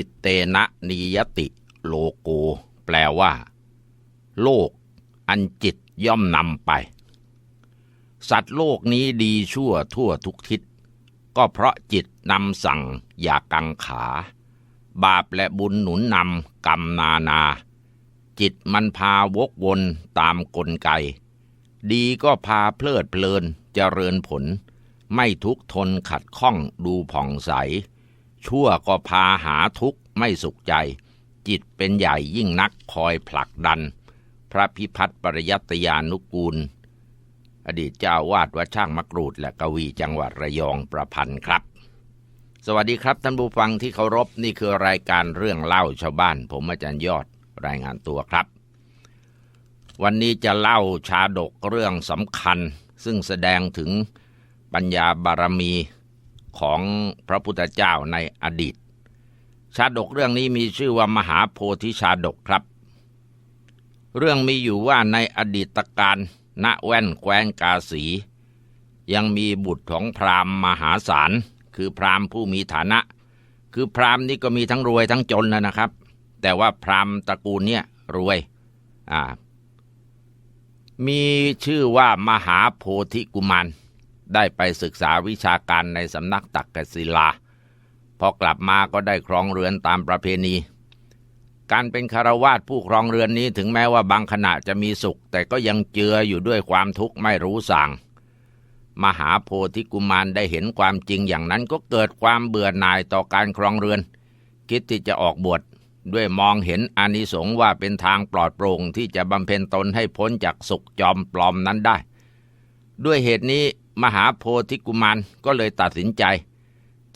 จิตเตนะนิยติโลโก แปลว่า โลก อันจิตย่อมนำไป สัตว์โลกนี้ดีชั่วทั่วทุกทิศ ก็เพราะจิตนำสั่งอย่ากังขา บาปและบุญหนุนนำกรรมนานา จิตมันพาวกวนตามกลไก ดีก็พาเพลิดเพลินเจริญผล ไม่ทุกทนขัดข้องดูผ่องใส ชั่วก็พาหาทุกข์ไม่สุขใจ จิตเป็นใหญ่ยิ่งนักคอยผลักดัน พระพิพัฒน์ปริยัตยานุกูล อดีตเจ้าวาดวัดช่างมะกรูดและกวีจังหวัดระยองประพันธ์ครับ สวัสดีครับท่านผู้ฟังที่เคารพนี่คือรายการเรื่องเล่าชาวบ้าน ผมอาจารย์ยอดรายงานตัวครับ วันนี้จะเล่าชาดกเรื่องสำคัญ ซึ่งแสดงถึงปัญญาบารมี ของพระพุทธเจ้าในอดีต ชาดกเรื่องนี้มีชื่อว่ามหาโพธิชาดกครับ เรื่องมีอยู่ว่าในอดีตการณแว่นแคว้นกาสี ยังมีบุตรของพราหมณ์มหาศาลคือพราหมณ์ผู้มีฐานะ คือพราหมณ์นี่ก็มีทั้งรวยทั้งจนแล้วนะครับ แต่ว่าพราหมณ์ตระกูลเนี่ยรวยอ่ามีชื่อว่ามหาโพธิกุมาร ได้ไปศึกษาวิชาการในสำนักตักกศิลา พอกลับมาก็ได้ครองเรือนตามประเพณี การเป็นคารวาสผู้ครองเรือนนี้ถึงแม้ว่าบางขณะจะมีสุข แต่ก็ยังเจืออยู่ด้วยความทุกข์ไม่รู้สั่งมหาโพธิกุมารได้เห็นความจริงอย่างนั้นก็เกิดความเบื่อหน่ายต่อการครองเรือน คิดที่จะออกบวชด้วยมองเห็นอานิสงส์ว่าเป็นทางปลอดโปร่งที่จะบำเพ็ญตนให้พ้นจากสุขจอมปลอมนั้นได้ ด้วยเหตุนี้ มหาโพธิกุมารก็เลยตัดสินใจ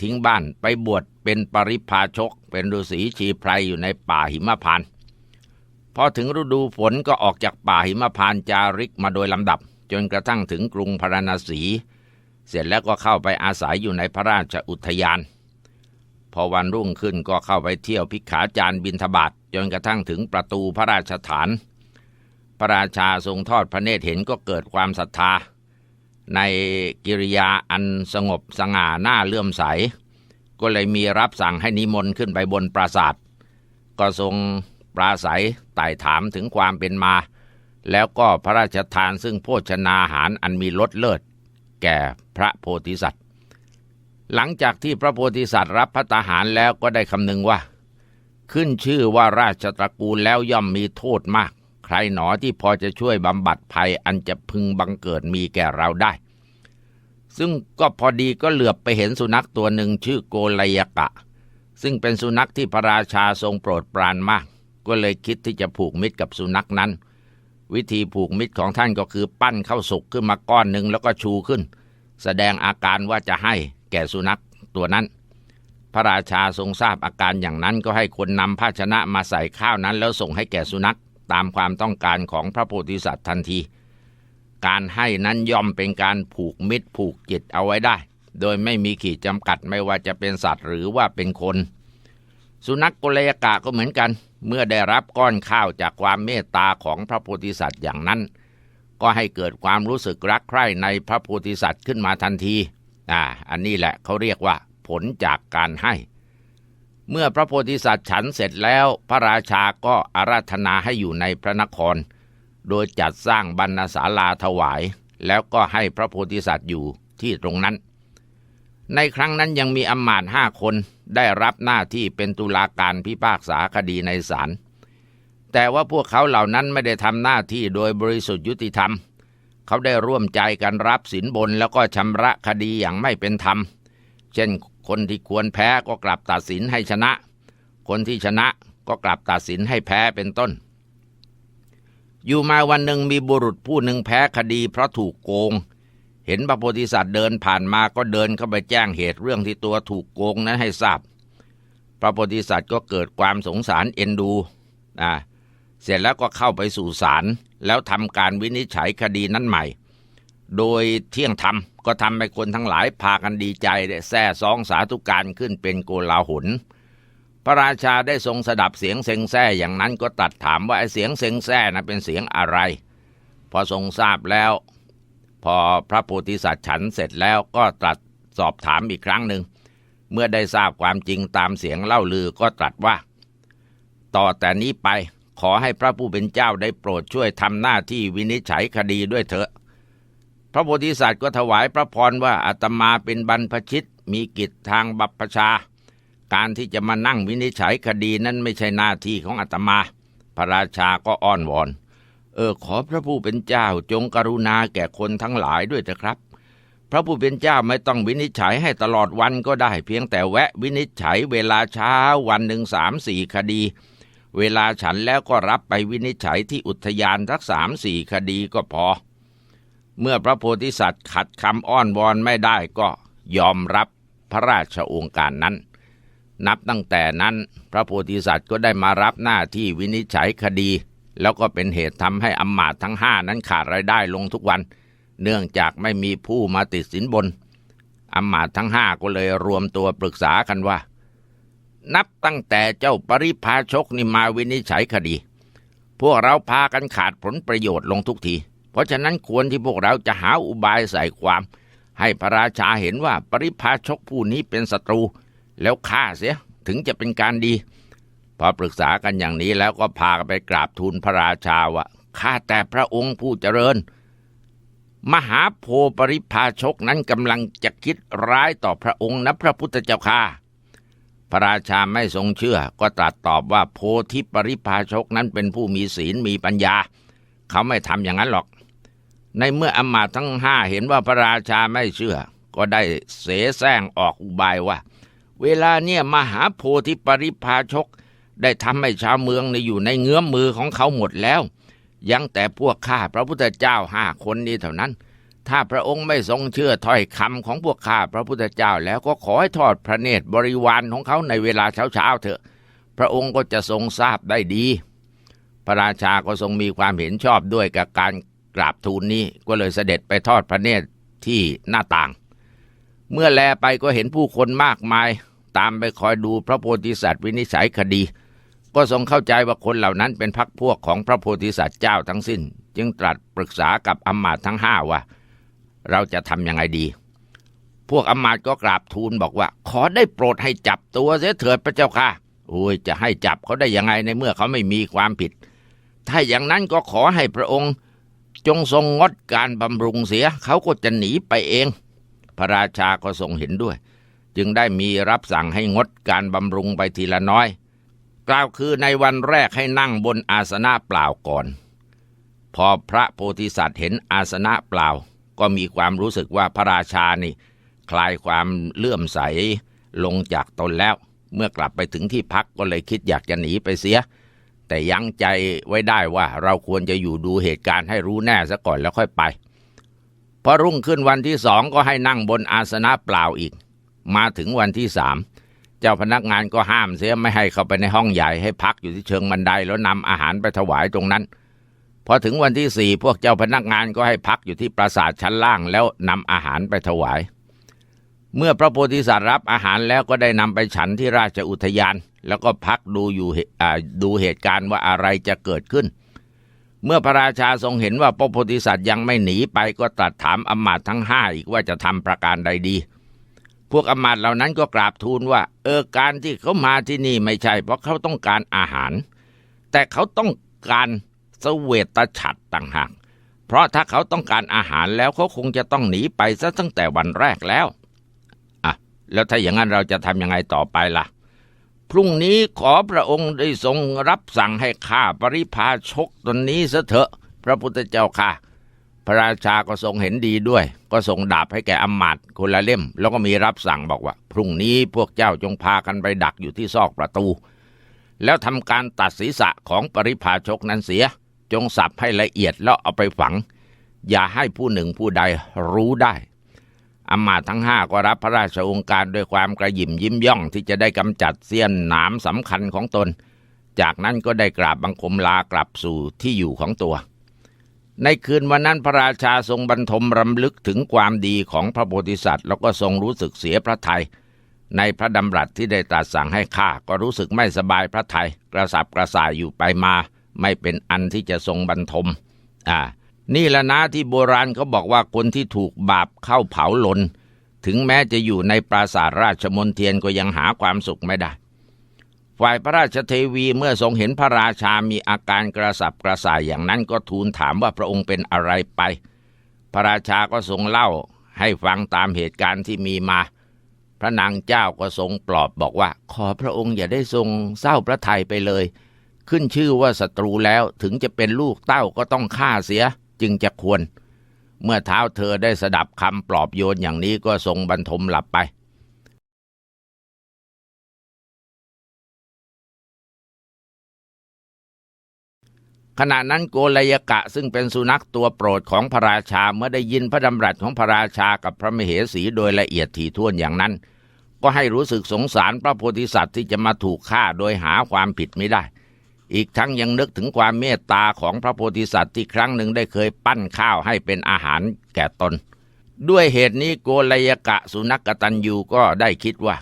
ทิ้งบ้านไปบวชเป็นปริพาชก เป็นฤาษีชีไพรอยู่ในป่าหิมพานต์พอถึงฤดูฝนก็ออกจากป่าหิมพานต์จาริกมาโดยลำดับ จนกระทั่งถึงกรุงพาราณสี เสร็จแล้วก็เข้าไปอาศัยอยู่ในพระราชอุทยาน พอวันรุ่งขึ้นก็เข้าไปเที่ยวพิขาจารย์บินทบาทจนกระทั่งถึงประตูพระราชฐาน พระราชาทรงทอดพระเนตรเห็นก็เกิดความศรัทธา ในกิริยาอันสงบสง่าหน้าเลื่อมใส ก็เลยมีรับสั่งให้นิมนต์ขึ้นไปบนปราสาทก็ทรงปราศัยไต่ถามถึงความเป็นมา แล้วก็พระราชทานซึ่งโภชนาหารอันมีรสเลิศ แก่พระโพธิสัตว์ หลังจากที่พระโพธิสัตว์รับพระตาหารแล้วก็ได้คำนึงว่า ขึ้นชื่อว่าราชตระกูลแล้วย่อมมีโทษมาก ใครหนอที่พอจะช่วยบำบัดภัยอันจะพึงบังเกิดมีแก่เราได้ ซึ่งก็พอดีก็เหลือบไปเห็นสุนัขตัวหนึ่งชื่อโกลยกะ ซึ่งเป็นสุนัขที่พระราชาทรงโปรดปรานมาก ก็เลยคิดที่จะผูกมิตรกับสุนัขนั้น วิธีผูกมิตรของท่านก็คือปั้นข้าวสุกขึ้นมาก้อนหนึ่งแล้วก็ชูขึ้น แสดงอาการว่าจะให้แก่สุนัขตัวนั้น พระราชาทรงทราบอาการอย่างนั้นก็ให้คนนำภาชนะมาใส่ข้าวนั้น แล้วส่งให้แก่สุนัขตามความต้องการของพระโพธิสัตว์ทันที การให้นั้นย่อมเป็นการผูกมิตรผูกจิตเอาไว้ได้ โดยไม่มีขีดจำกัดไม่ว่าจะเป็นสัตว์หรือว่าเป็นคน สุนัขกุเลยกะก็เหมือนกัน เมื่อได้รับก้อนข้าวจากความเมตตาของพระโพธิสัตว์อย่างนั้น ก็ให้เกิดความรู้สึกรักใคร่ในพระโพธิสัตว์ขึ้นมาทันทีอ่าอันนี้แหละเขาเรียกว่า ผลจากการให้ เมื่อพระโพธิสัตว์ฉันเสร็จแล้ว พระราชาก็อาราธนาให้อยู่ในพระนคร โดยจัดสร้างบรรณศาลาถวาย แล้วก็ให้พระโพธิสัตว์อยู่ที่ตรงนั้น ในครั้งนั้นยังมีอำมาตย์ห้าคนได้รับหน้าที่เป็นตุลาการพิพากษาคดีในศาล แต่ว่าพวกเขาเหล่านั้นไม่ได้ทำหน้าที่โดยบริสุทธิ์ยุติธรรม เขาได้ร่วมใจกันรับสินบนแล้วก็ชำระคดีอย่างไม่เป็นธรรม เช่นคนที่ควรแพ้ก็กลับตัดสินให้ชนะ คนที่ชนะก็กลับตัดสินให้แพ้เป็นต้น อยู่มาวันหนึ่งมีบุรุษผู้หนึ่งแพ้คดีเพราะถูกโกง เห็นพระโพธิสัตว์เดินผ่านมาก็เดินเข้าไปแจ้งเหตุเรื่องที่ตัวถูกโกงนั้นให้ทราบ พระโพธิสัตว์ก็เกิดความสงสารเอ็นดูอ่าเสร็จแล้วก็เข้าไปสู่ศาลแล้วทำการวินิจฉัยคดีนั้นใหม่ โดยเที่ยงธรรมก็ทำให้คนทั้งหลายพากันดีใจได้แซ่ซองสาธุการขึ้นเป็นโกลาหล พระราชาได้ทรงสดับเสียงเซ็งแซ่อย่างนั้นก็ตัดถามว่าไอ้เสียงเซ็งแซ่นะเป็นเสียงอะไร พอทรงทราบแล้ว พอพระโพธิสัตว์ฉันเสร็จแล้วก็ตรัสสอบถามอีกครั้งหนึ่ง เมื่อได้ทราบความจริงตามเสียงเล่าลือก็ตรัสว่า ต่อแต่นี้ไปขอให้พระผู้เป็นเจ้าได้โปรดช่วยทำหน้าที่วินิจฉัยคดีด้วยเถอะ พระโพธิสัตว์ก็ถวายพระพรว่าอาตมาเป็นบรรพชิตมีกิจทางบัพพชา การที่จะมานั่งวินิจฉัยคดีนั้นไม่ใช่หน้าที่ของอาตมา พระราชาก็อ้อนวอน เออขอพระผู้เป็นเจ้าจงกรุณาแก่คนทั้งหลายด้วยเถอะครับ พระผู้เป็นเจ้าไม่ต้องวินิจฉัยให้ตลอดวันก็ได้ เพียงแต่แวะวินิจฉัยเวลาเช้าวันหนึ่งสามสี่คดี เวลาฉันแล้วก็รับไปวินิจฉัยที่อุทยานทักสามสี่คดีก็พอ เมื่อพระโพธิสัตว์ขัดคำอ้อนวอนไม่ได้ก็ยอมรับพระราชโองการนั้น นับตั้งแต่นั้น พระโพธิสัตว์ก็ได้มารับหน้าที่วินิจฉัยคดี แล้วก็เป็นเหตุทำให้อำมาตย์ทั้งห้านั้นขาดรายได้ลงทุกวัน เนื่องจากไม่มีผู้มาติดสินบนอำมาตย์ทั้งห้าก็เลยรวมตัวปรึกษากันว่า นับตั้งแต่เจ้าปริพาชกนี่มาวินิจฉัยคดี พวกเราพากันขาดผลประโยชน์ลงทุกที เพราะฉะนั้นควรที่พวกเราจะหาอุบายใส่ความ ให้พระราชาเห็นว่าปริพาชกผู้นี้เป็นศัตรู แล้วฆ่าเสียถึงจะเป็นการดี พอปรึกษากันอย่างนี้แล้วก็พากไปกราบทูลพระราชาว่าข้าแต่พระองค์ผู้เจริญ มหาโพปริพาชกนั้นกำลังจะคิดร้ายต่อพระองค์นะพระพุทธเจ้าค่ะพระราชาไม่ทรงเชื่อ ก็ตรัสตอบว่าโพธิปริพาชกนั้นเป็นผู้มีศีลมีปัญญา เขาไม่ทำอย่างนั้นหรอก ในเมื่ออมาตย์ทั้งห้าเห็นว่าพระราชาไม่เชื่อ ก็ได้เสแสร้งออกอุบายว่า เวลาเนี่ยมหาโพธิปริพาชก ได้ทำให้ชาวเมืองในอยู่ในเงื้อมมือของเขาหมดแล้ว ยังแต่พวกข้าพระพุทธเจ้าห้าคนนี้เท่านั้น ถ้าพระองค์ไม่ทรงเชื่อถ้อยคำของพวกข้าพระพุทธเจ้าแล้วก็ขอให้ทอดพระเนตรบริวารของเขาในเวลาเช้าๆเถอะ พระองค์ก็จะทรงทราบได้ดี พระราชาก็ทรงมีความเห็นชอบด้วยกับการกราบทูลนี้ก็เลยเสด็จไปทอดพระเนตรที่หน้าต่าง เมื่อแลไปก็เห็นผู้คนมากมาย ตามไปคอยดูพระโพธิสัตว์วินิจฉัยคดี ก็ทรงเข้าใจว่าคนเหล่านั้นเป็นพักพวกของพระโพธิสัตว์เจ้าทั้งสิ้น จึงตรัสปรึกษากับอมาตย์ทั้งห้าว่า เราจะทำยังไงดี พวกอมาตย์ก็กราบทูลบอกว่า ขอได้โปรดให้จับตัวเสียเถิดพระเจ้าค่ะโอ้ยจะให้จับเขาได้ยังไงในเมื่อเขาไม่มีความผิด ถ้าอย่างนั้นก็ขอให้พระองค์จงทรงงดการบำรุงเสีย เขาก็จะหนีไปเอง พระราชาก็ทรงเห็นด้วย จึงได้มีรับสั่งให้งดการบำรุงไปทีละน้อย กล่าวคือในวันแรกให้นั่งบนอาสนะเปล่าก่อน พอพระโพธิสัตว์เห็นอาสนะเปล่า ก็มีความรู้สึกว่าพระราชานี่ คลายความเลื่อมใสลงจากตนแล้ว เมื่อกลับไปถึงที่พักก็เลยคิดอยากจะหนีไปเสีย แต่ยั้งใจไว้ได้ว่าเราควรจะอยู่ดูเหตุการณ์ให้รู้แน่ซะก่อนแล้วค่อยไปพอรุ่งขึ้นวันที่สองก็ให้นั่งบนอาสนะเปล่าอีก มาถึงวันที่สามเจ้าพนักงานก็ห้ามเสียไม่ให้เข้าไปในห้องใหญ่ให้พักอยู่ที่เชิงบันไดแล้วนำอาหารไปถวายตรงนั้นพอถึงวันที่สี่พวกเจ้าพนักงานก็ให้พักอยู่ที่ปราสาทชั้นล่างแล้วนำอาหารไปถวาย เมื่อพระโพธิสัตว์รับอาหารแล้วก็ได้นำไปฉันที่ราชอุทยาน แล้วก็พักดูอยู่ดูเหตุการณ์ว่าอะไรจะเกิดขึ้น เมื่อพระราชาทรงเห็นว่าพระโพธิสัตว์ยังไม่หนีไปก็ตรัสถามอำมาตย์ทั้งห้าอีกว่าจะทำประการใดดี พวกอมาตเหล่านั้นก็กราบทูลว่า เออการที่เขามาที่นี่ไม่ใช่ เพราะเขาต้องการอาหาร แต่เขาต้องการเสเวตฉัตรต่างหากเพราะถ้าเขาต้องการอาหารแล้วเขาคงจะต้องหนีไปซะตั้งแต่วันแรกแล้วอะแล้วถ้าอย่างนั้นเราจะทำยังไงต่อไปล่ะ พรุ่งนี้ขอพระองค์ได้ทรงรับสั่งให้ข้าปริพาชกตนนี้เสเถอะ พระพุทธเจ้าค่ะ พระราชาก็ทรงเห็นดีด้วย ก็ทรงดาบให้แก่อมาตย์คนละเล่ม แล้วก็มีรับสั่งบอกว่า พรุ่งนี้พวกเจ้าจงพากันไปดักอยู่ที่ซอกประตู แล้วทำการตัดศีรษะของปริพาชกนั้นเสีย จงสับให้ละเอียดแล้วเอาไปฝัง อย่าให้ผู้หนึ่งผู้ใดรู้ได้อมาตย์ทั้งห้าก็รับพระราชองค์การด้วยความกระหยิมยิ้มย่องที่จะได้กำจัดเสี้ยนหนามสำคัญของตน จากนั้นก็ได้กราบบังคมลากลับสู่ที่อยู่ของตัว ในคืนวันนั้นพระราชาทรงบรรทมรำลึกถึงความดีของพระโพธิสัตว์ แล้วก็ทรงรู้สึกเสียพระทยัยในพระดำรัสที่ได้ตรัสสั่งให้ข้าก็รู้สึกไม่สบายพระทยัยกระสับกระส่ายอยู่ไปมา ไม่เป็นอันที่จะทรงบรรทมอ่านี่แหละนะที่โบราณเขาบอกว่าคนที่ถูกบาปเข้าเผาหลน ถึงแม้จะอยู่ในปราสาทราชมนเทียนก็ยังหาความสุขไม่ได้ ฝ่ายพระราชเทวีเมื่อทรงเห็นพระราชามีอาการกระสับกระส่ายอย่างนั้นก็ทูลถามว่าพระองค์เป็นอะไรไป พระราชาก็ทรงเล่าให้ฟังตามเหตุการณ์ที่มีมา พระนางเจ้าก็ทรงปลอบบอกว่า ขอพระองค์อย่าได้ทรงเศร้าพระทัยไปเลย ขึ้นชื่อว่าศัตรูแล้วถึงจะเป็นลูกเต้าก็ต้องฆ่าเสียจึงจะควร เมื่อเท้าเธอได้สดับคำปลอบโยนอย่างนี้ก็ทรงบรรทมหลับไป ขณะนั้นโกลยกะซึ่งเป็นสุนัขตัวโปรดของพระราชาเมื่อได้ยินพระดำรัสของพระราชากับพระมเหสีโดยละเอียดถี่ถ้วนอย่างนั้น ก็ให้รู้สึกสงสารพระโพธิสัตว์ที่จะมาถูกฆ่าโดยหาความผิดไม่ได้ อีกทั้งยังนึกถึงความเมตตาของพระโพธิสัตว์ที่ครั้งหนึ่งได้เคยปั้นข้าวให้เป็นอาหารแก่ตน ด้วยเหตุนี้โกลยกะสุนัขกตัญญูก็ได้คิดว่า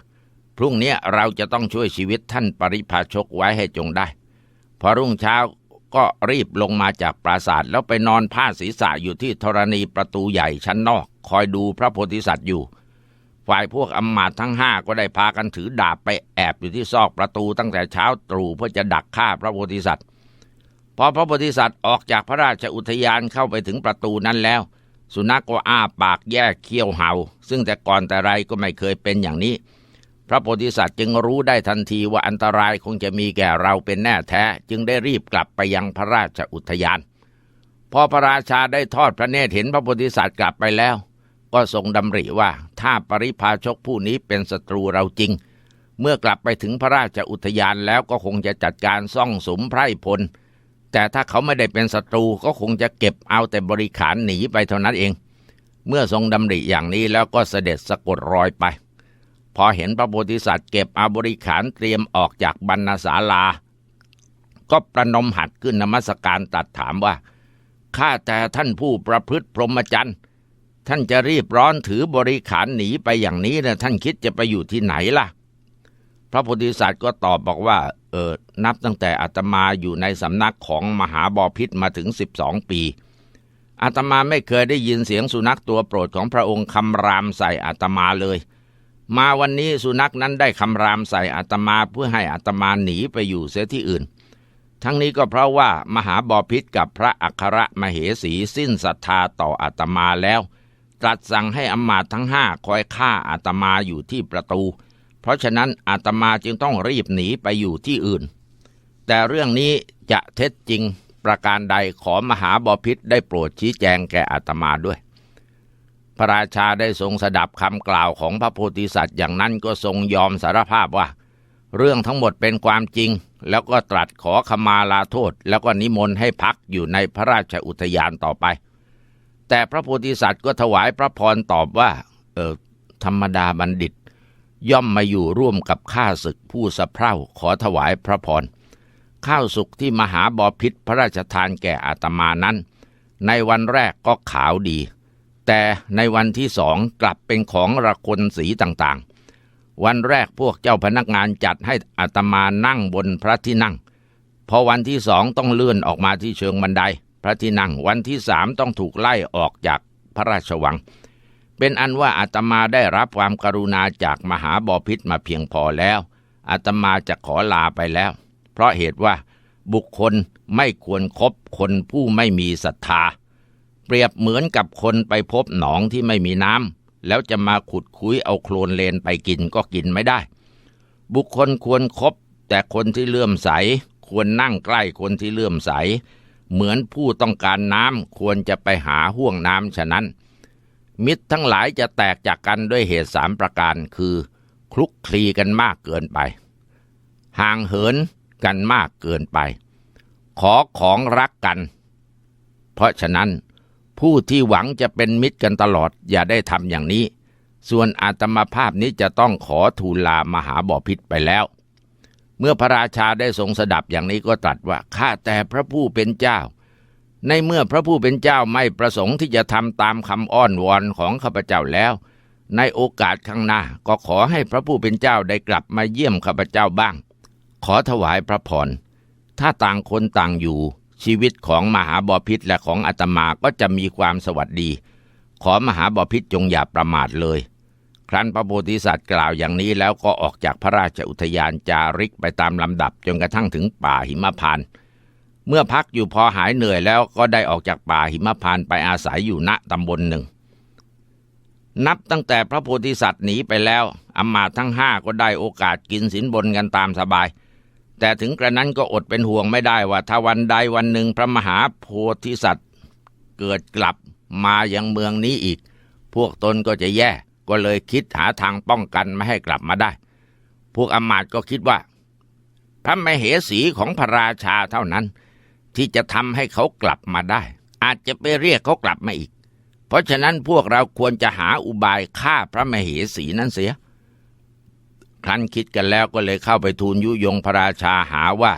พรุ่งนี้เราจะต้องช่วยชีวิตท่านปริพาชกไว้ให้จงได้พอรุ่งเช้า ก็รีบลงมาจากปราสาทแล้วไปนอนผ้าศีรษะอยู่ที่ธรณีประตูใหญ่ชั้นนอก คอยดูพระโพธิสัตว์อยู่ ฝ่ายพวกอำมาตทั้งห้าก็ได้พากันถือดาบไปแอบอยู่ที่ซอกประตูตั้งแต่เช้าตรู่เพื่อจะดักฆ่าพระโพธิสัตว์พอพระโพธิสัตว์ออกจากพระราชอุทยานเข้าไปถึงประตูนั้นแล้ว สุนัขก็อ้าปากแยกเขี้ยวเห่า ซึ่งแต่ก่อนแต่ไรก็ไม่เคยเป็นอย่างนี้ พระโพธิสัตว์จึงรู้ได้ทันทีว่าอันตรายคงจะมีแก่เราเป็นแน่แท้ จึงได้รีบกลับไปยังพระราชอุทยาน พอพระราชาได้ทอดพระเนตรเห็นพระโพธิสัตว์กลับไปแล้ว ก็ทรงดำริว่าถ้าปริพาชกผู้นี้เป็นศัตรูเราจริง เมื่อกลับไปถึงพระราชอุทยานแล้วก็คงจะจัดการซ่องสมไพร่พล แต่ถ้าเขาไม่ได้เป็นศัตรูก็คงจะเก็บเอาแต่บริขารหนีไปเท่านั้นเอง เมื่อทรงดำริอย่างนี้แล้วก็เสด็จสะกดรอยไป พอเห็นพระโพธิสัตว์เก็บอาบริขารเตรียมออกจากบรรณศาลา ก็ประนมหัดขึ้นนมัสการตัดถามว่า ข้าแต่ท่านผู้ประพฤติพรหมจรรย์ ท่านจะรีบร้อนถือบริขารหนีไปอย่างนี้นะท่านคิดจะไปอยู่ที่ไหนล่ะ พระโพธิสัตว์ก็ตอบบอกว่า เออ นับตั้งแต่อาตมาอยู่ในสำนักของมหาบอพิษมาถึงสิบสองปีอาตมาไม่เคยได้ยินเสียงสุนัขตัวโปรดของพระองค์คำรามใส่อาตมาเลย มาวันนี้สุนัขนั้นได้คำรามใส่อาตมาเพื่อให้อาตมาหนีไปอยู่เสียที่อื่น ทั้งนี้ก็เพราะว่ามหาบอพิษกับพระอัครมเหสีสิ้นศรัทธาต่ออาตมาแล้ว ตรัสสั่งให้อมาตทั้งห้าคอยฆ่าอาตมาอยู่ที่ประตู เพราะฉะนั้นอาตมาจึงต้องรีบหนีไปอยู่ที่อื่น แต่เรื่องนี้จะเท็จจริงประการใดขอมหาบอพิษได้โปรดชี้แจงแก่อาตมาด้วย พระราชาได้ทรงสดับคำกล่าวของพระโพธิสัตว์อย่างนั้นก็ทรงยอมสารภาพว่า เรื่องทั้งหมดเป็นความจริง แล้วก็ตรัสขอขมาลาโทษ แล้วก็นิมนต์ให้พักอยู่ในพระราชอุทยานต่อไป แต่พระโพธิสัตว์ก็ถวายพระพรตอบว่า เออธรรมดาบัณฑิต ย่อมมาอยู่ร่วมกับข้าศึกผู้สะเพร่าขอถวายพระพรข้าวสุกที่มหาบอพิษพระราชทานแก่อาตมานั้น ในวันแรกก็ขาวดี แต่ในวันที่สองกลับเป็นของระคนสีต่างๆ วันแรกพวกเจ้าพนักงานจัดให้อาตมานั่งบนพระที่นั่ง พอวันที่สองต้องเลื่อนออกมาที่เชิงบันได พระที่นั่ง วันที่สามต้องถูกไล่ออกจากพระราชวัง เป็นอันว่าอาตมาได้รับความกรุณาจากมหาบอพิษมาเพียงพอแล้วอาตมาจะขอลาไปแล้ว เพราะเหตุว่าบุคคลไม่ควรครบคนผู้ไม่มีศรัทธา ปรียบเหมือนกับคนไปพบหนองที่ไม่มีน้ำแล้วจะมาขุดคุ้ยเอาโคลนเลนไปกินก็กินไม่ได้ บุคคลควรครบแต่คนที่เลื่อมใส ควรนั่งใกล้คนที่เลื่อมใส เหมือนผู้ต้องการน้ำควรจะไปหาห่วงน้ำฉะนั้น มิตรทั้งหลายจะแตกจากกันด้วยเหตุสามประการคือ คลุกคลีกันมากเกินไป ห่างเหินกันมากเกินไป ขอของรักกัน เพราะฉะนั้น ผู้ที่หวังจะเป็นมิตรกันตลอดอย่าได้ทำอย่างนี้ ส่วนอาตมาภาพนี้จะต้องขอทูลลามหาบอพิษไปแล้ว เมื่อพระราชาได้ทรงสดับอย่างนี้ก็ตรัสว่าข้าแต่พระผู้เป็นเจ้า ในเมื่อพระผู้เป็นเจ้าไม่ประสงค์ที่จะทำตามคำอ้อนวอนของข้าพเจ้าแล้ว ในโอกาสข้างหน้าก็ขอให้พระผู้เป็นเจ้าได้กลับมาเยี่ยมข้าพเจ้าบ้าง ขอถวายพระพรถ้าต่างคนต่างอยู่ ชีวิตของมหาบอพิษและของอาตมาก็จะมีความสวัสดี ขอมหาบอพิษจงอย่าประมาทเลย ครั้นพระโพธิสัตว์กล่าวอย่างนี้แล้วก็ออกจากพระราชอุทยานจาริกไปตามลำดับจนกระทั่งถึงป่าหิมพานต์เมื่อพักอยู่พอหายเหนื่อยแล้วก็ได้ออกจากป่าหิมพานต์ไปอาศัยอยู่ณตำบลหนึ่ง นับตั้งแต่พระโพธิสัตว์หนีไปแล้วอำมาตย์ทั้งห้าก็ได้โอกาสกินสินบนกันตามสบาย แต่ถึงกระนั้นก็อดเป็นห่วงไม่ได้ว่าถ้าวันใดวันหนึ่งพระมหาโพธิสัตว์ เกิดกลับมายังเมืองนี้อีก พวกตนก็จะแย่ก็เลยคิดหาทางป้องกันไม่ให้กลับมาได้ พวกอมาตย์ก็คิดว่า พระมเหสีของพระราชาเท่านั้น ที่จะทำให้เขากลับมาได้ อาจจะไปเรียกเขากลับมาอีก เพราะฉะนั้นพวกเราควรจะหาอุบายฆ่าพระมเหสีนั้นเสีย ครั้นคิดกันแล้วก็เลยเข้าไปทูลยุยงพระราชาหาว่า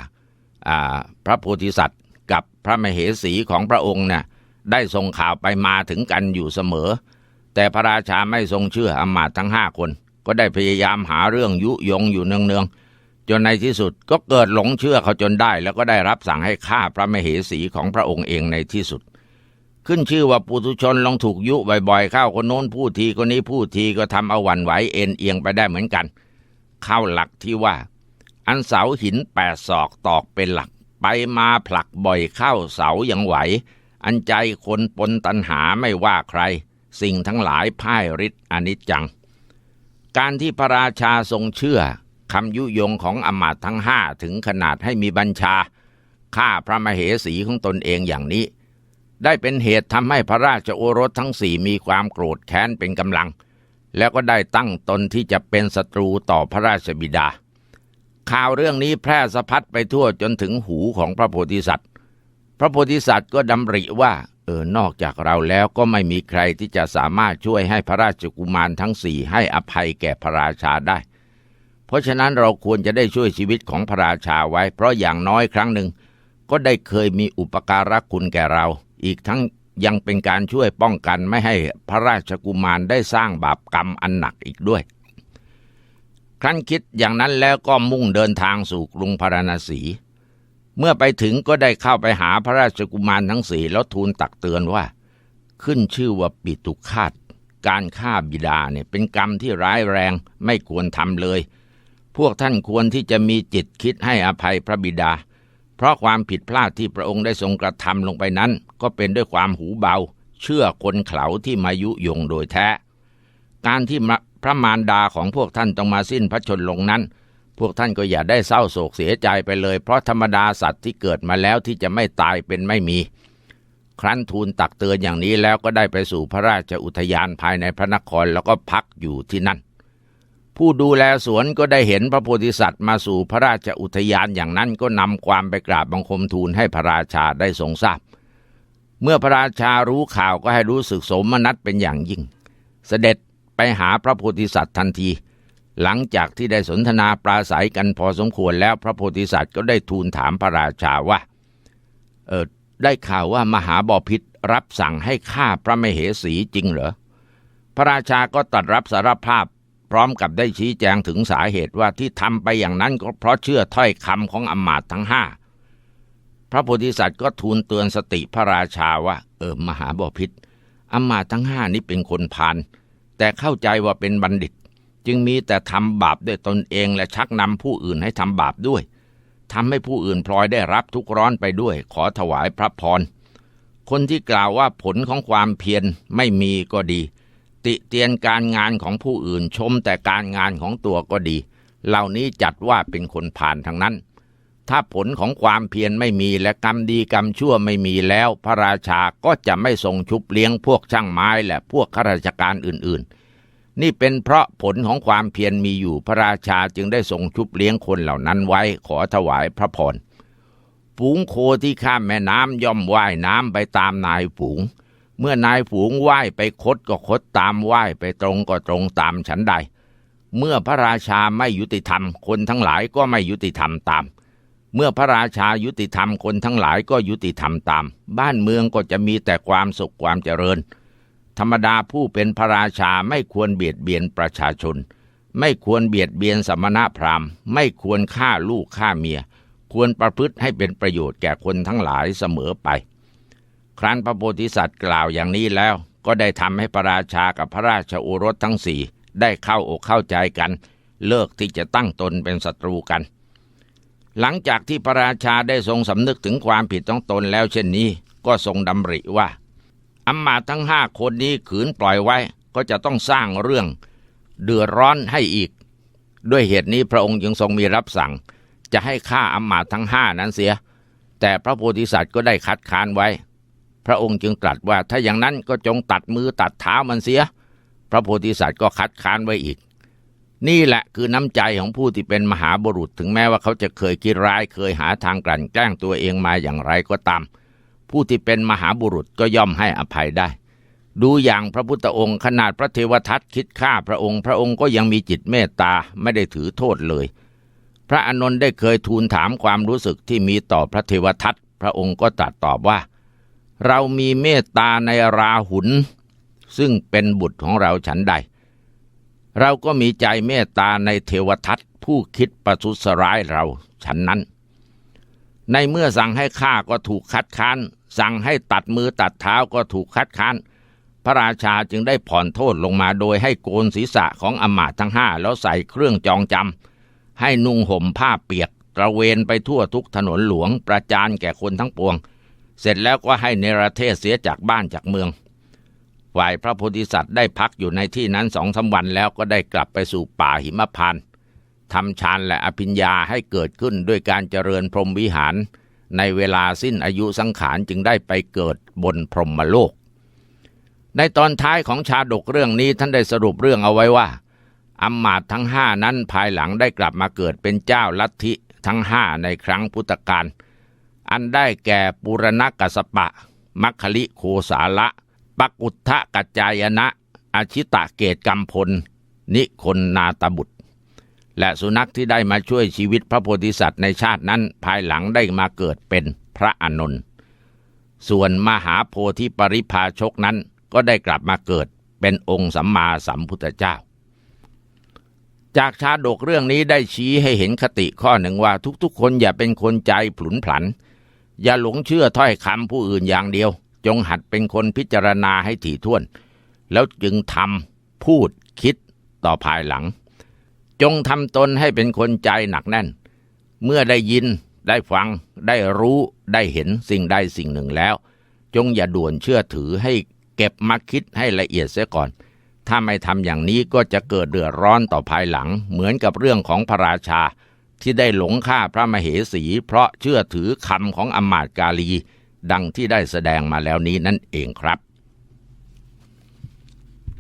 พระโพธิสัตว์กับพระมเหสีของพระองค์เนี่ยได้ส่งข่าวไปมาถึงกันอยู่เสมอ แต่พระราชาไม่ทรงเชื่ออมาตย์ทั้งห้าคน ก็ได้พยายามหาเรื่องยุยงอยู่เนืองๆจนในที่สุดก็เกิดหลงเชื่อเขาจนได้ แล้วก็ได้รับสั่งให้ฆ่าพระมเหสีของพระองค์เองในที่สุด ขึ้นชื่อว่าปุถุชนลองถูกยุบ่อยๆเข้าคนโน้นพูดทีคนนี้พูดทีก็ทำเอาหวั่นไหวเอ็นเอียงไปได้เหมือนกันเข้าหลักที่ว่า อันเสาหินแปดศอกตอกเป็นหลัก ไปมาผลักบ่อยเข้าเสายังไหว อันใจคนปนตัณหาไม่ว่าใคร สิ่งทั้งหลายพ่ายฤทธิ์อนิจจัง การที่พระราชาทรงเชื่อคำยุยงของอมาตทั้งห้าถึงขนาดให้มีบัญชาฆ่าพระมเหสีของตนเองอย่างนี้ ได้เป็นเหตุทำให้พระราชโอรสทั้งสี่มีความโกรธแค้นเป็นกำลัง แล้วก็ได้ตั้งตนที่จะเป็นศัตรูต่อพระราชบิดา ข่าวเรื่องนี้แพร่สะพัดไปทั่วจนถึงหูของพระโพธิสัตว์ พระโพธิสัตว์ก็ดำริว่า เออนอกจากเราแล้วก็ไม่มีใครที่จะสามารถช่วยให้พระราชกุมารทั้งสี่ให้อภัยแก่พระราชาได้ เพราะฉะนั้นเราควรจะได้ช่วยชีวิตของพระราชาไว้ เพราะอย่างน้อยครั้งหนึ่งก็ได้เคยมีอุปการะคุณแก่เรา อีกทั้ง ยังเป็นการช่วยป้องกันไม่ให้พระราชกุมารได้สร้างบาปกรรมอันหนักอีกด้วย ครั้นคิดอย่างนั้นแล้วก็มุ่งเดินทางสู่กรุงพาราณสี เมื่อไปถึงก็ได้เข้าไปหาพระราชกุมารทั้งสี่แล้วทูลตักเตือนว่า ขึ้นชื่อว่าปิตุคาตการฆ่าบิดาเนี่ยเป็นกรรมที่ร้ายแรงไม่ควรทำเลย พวกท่านควรที่จะมีจิตคิดให้อภัยพระบิดา เพราะความผิดพลาดที่พระองค์ได้ทรงกระทำลงไปนั้น ก็เป็นด้วยความหูเบา เชื่อคนเขาที่มายุยงโดยแท้ การที่พระมารดาของพวกท่านต้องมาสิ้นพระชนลงนั้น พวกท่านก็อย่าได้เศร้าโศกเสียใจไปเลย เพราะธรรมดาสัตว์ที่เกิดมาแล้วที่จะไม่ตายเป็นไม่มี ครั้นทูลตักเตือนอย่างนี้แล้วก็ได้ไปสู่พระราชอุทยานภายในพระนครแล้วก็พักอยู่ที่นั่น ผู้ดูแลสวนก็ได้เห็นพระโพธิสัตว์มาสู่พระราชอุทยานอย่างนั้นก็นำความไปกราบบังคมทูลให้พระราชาได้ทรงทราบ เมื่อพระราชารู้ข่าวก็ให้รู้สึกสมนัตเป็นอย่างยิ่ง เสด็จไปหาพระโพธิสัตว์ทันที หลังจากที่ได้สนทนาปราศัยกันพอสมควรแล้วพระโพธิสัตว์ก็ได้ทูลถามพระราชาว่า เออได้ข่าวว่ามหาบอพิษรับสั่งให้ฆ่าพระมเหสีจริงเหรอ พระราชาก็ตัดรับสารภาพ พร้อมกับได้ชี้แจงถึงสาเหตุว่าที่ทำไปอย่างนั้นก็เพราะเชื่อถ้อยคำของอมาตย์ทั้งห้า พระโพธิสัตว์ก็ทูลเตือนสติพระราชาว่า เออมหาบอพิษอมาทั้งห้านี้เป็นคนพาลแต่เข้าใจว่าเป็นบัณฑิต จึงมีแต่ทำบาปด้วยตนเองและชักนำผู้อื่นให้ทำบาปด้วยทำให้ผู้อื่นพลอยได้รับทุกร้อนไปด้วย ขอถวายพระพร คนที่กล่าวว่าผลของความเพียรไม่มีก็ดี ติเตียนการงานของผู้อื่นชมแต่การงานของตัวก็ดี เหล่านี้จัดว่าเป็นคนผ่านทั้งนั้น ถ้าผลของความเพียรไม่มีและกรรมดีกรรมชั่วไม่มีแล้ว พระราชาก็จะไม่ทรงชุบเลี้ยงพวกช่างไม้และพวกข้าราชการอื่น ๆ นี่เป็นเพราะผลของความเพียรมีอยู่พระราชาจึงได้ทรงชุบเลี้ยงคนเหล่านั้นไว้ขอถวายพระพรฝูงโคที่ข้ามแม่น้ำย่อมว่ายน้ำไปตามนายฝูง เมื่อนายฝูงว่ายไปคดก็คดตามว่ายไปตรงก็ตรงตามฉันใด เมื่อพระราชาไม่ยุติธรรม คนทั้งหลายก็ไม่ยุติธรรมตาม เมื่อพระราชายุติธรรมคนทั้งหลายก็ยุติธรรมตาม บ้านเมืองก็จะมีแต่ความสุขความเจริญ ธรรมดาผู้เป็นพระราชาไม่ควรเบียดเบียนประชาชน ไม่ควรเบียดเบียนสมณะพราหมณ์ ไม่ควรฆ่าลูกฆ่าเมีย ควรประพฤติให้เป็นประโยชน์แก่คนทั้งหลายเสมอไป ครั้นพระโพธิสัตว์กล่าวอย่างนี้แล้วก็ได้ทำให้พระราชากับพระราชโอรสทั้งสี่ได้เข้าอกเข้าใจกัน เลิกที่จะตั้งตนเป็นศัตรูกัน หลังจากที่พระราชาได้ทรงสำนึกถึงความผิดของตนแล้วเช่นนี้ ก็ทรงดำริว่าอำมาตย์ทั้งห้าคนนี้ขืนปล่อยไว้ ก็จะต้องสร้างเรื่อง เดือดร้อนให้อีก ด้วยเหตุนี้พระองค์จึงทรงมีรับสั่ง จะให้ฆ่าอำมาตย์ทั้งห้านั้นเสีย แต่พระโพธิสัตว์ก็ได้คัดค้านไว้ พระองค์จึงตรัสว่าถ้าอย่างนั้นก็จงตัดมือตัดเท้ามันเสีย พระโพธิสัตว์ก็คัดค้านไว้อีก นี่แหละคือน้ำใจของผู้ที่เป็นมหาบุรุษถึงแม้ว่าเขาจะเคยคิดร้ายเคยหาทางกลั่นแกล้งตัวเองมาอย่างไรก็ตาม ผู้ที่เป็นมหาบุรุษก็ย่อมให้อภัยได้ ดูอย่างพระพุทธองค์ขนาดพระเทวทัตคิดฆ่าพระองค์ พระองค์ก็ยังมีจิตเมตตาไม่ได้ถือโทษเลย พระอนนท์ได้เคยทูลถามความรู้สึกที่มีต่อพระเทวทัตพระองค์ก็ตรัสตอบว่า เรามีเมตตาในราหุลซึ่งเป็นบุตรของเราฉันใด เราก็มีใจเมตตาในเทวทัตผู้คิดประทุษร้ายเราฉันนั้น ในเมื่อสั่งให้ฆ่าก็ถูกคัดค้าน สั่งให้ตัดมือตัดเท้าก็ถูกคัดค้าน พระราชาจึงได้ผ่อนโทษลงมาโดยให้โกนศีรษะของอมาตย์ทั้งห้าแล้วใส่เครื่องจองจำให้นุ่งห่มผ้าเปียกตระเวนไปทั่วทุกถนนหลวงประจานแก่คนทั้งปวง เสร็จแล้วก็ให้เนรเทศเสียจากบ้านจากเมือง ฝ่ายพระโพธิสัตว์ได้พักอยู่ในที่นั้นสองสาวันแล้วก็ได้กลับไปสู่ป่าหิมพานต์ทำฌานและอภิญญาให้เกิดขึ้นด้วยการเจริญพรหมวิหาร ในเวลาสิ้นอายุสังขารจึงได้ไปเกิดบนพรหมโลก ในตอนท้ายของชาดกเรื่องนี้ท่านได้สรุปเรื่องเอาไว้ว่าอำมาต์ทั้งห้านั้นภายหลังได้กลับมาเกิดเป็นเจ้าลัทธิทั้งห้าในครั้งพุทธกาลอันได้แก่ปุรณกัสปะ มัคคลิโคสาละ ปักอุทธกัจจายนะอาชิตะเกตกัมพล นิคนนาตบุตร และสุนัขที่ได้มาช่วยชีวิตพระโพธิสัตว์ในชาตินั้นภายหลังได้มาเกิดเป็นพระอานนท์ส่วนมหาโพธิปริภาชกนั้นก็ได้กลับมาเกิดเป็นองค์สัมมาสัมพุทธเจ้า จากชาดกเรื่องนี้ได้ชี้ให้เห็นคติข้อหนึ่งว่าทุกๆ คนอย่าเป็นคนใจผลุนผัน อย่าหลงเชื่อถ้อยคำผู้อื่นอย่างเดียว จงหัดเป็นคนพิจารณาให้ถี่ถ้วน แล้วจึงทำพูดคิดต่อภายหลัง จงทำตนให้เป็นคนใจหนักแน่น เมื่อได้ยินได้ฟังได้รู้ได้เห็นสิ่งใดสิ่งหนึ่งแล้ว จงอย่าด่วนเชื่อถือให้เก็บมาคิดให้ละเอียดเสียก่อน ถ้าไม่ทำอย่างนี้ก็จะเกิดเดือดร้อนต่อภายหลัง เหมือนกับเรื่องของพระราชา ที่ได้หลงฆ่าพระมเหสี เพราะเชื่อถือคำของอมาตกาลี ดังที่ได้แสดงมาแล้วนี้นั่นเองครับ